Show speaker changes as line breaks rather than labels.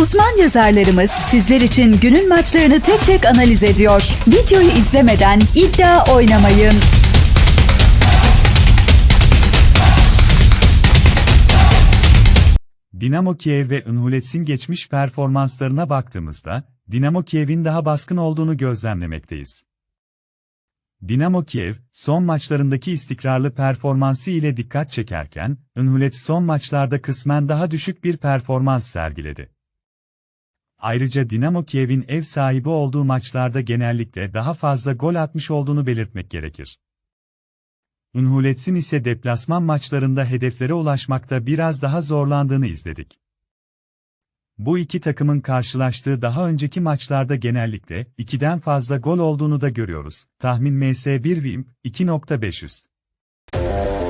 Uzman yazarlarımız sizler için günün maçlarını tek tek analiz ediyor. Videoyu izlemeden iddia oynamayın.
Dinamo Kiev ve Unhulets'in geçmiş performanslarına baktığımızda, Dinamo Kiev'in daha baskın olduğunu gözlemlemekteyiz. Dinamo Kiev, son maçlarındaki istikrarlı performansı ile dikkat çekerken, Unhulets son maçlarda kısmen daha düşük bir performans sergiledi. Ayrıca Dinamo Kiev'in ev sahibi olduğu maçlarda genellikle daha fazla gol atmış olduğunu belirtmek gerekir. Unhulets'in ise deplasman maçlarında hedeflere ulaşmakta biraz daha zorlandığını izledik. Bu iki takımın karşılaştığı daha önceki maçlarda genellikle 2'den fazla gol olduğunu da görüyoruz. Tahmin MS1 Vim 2.500.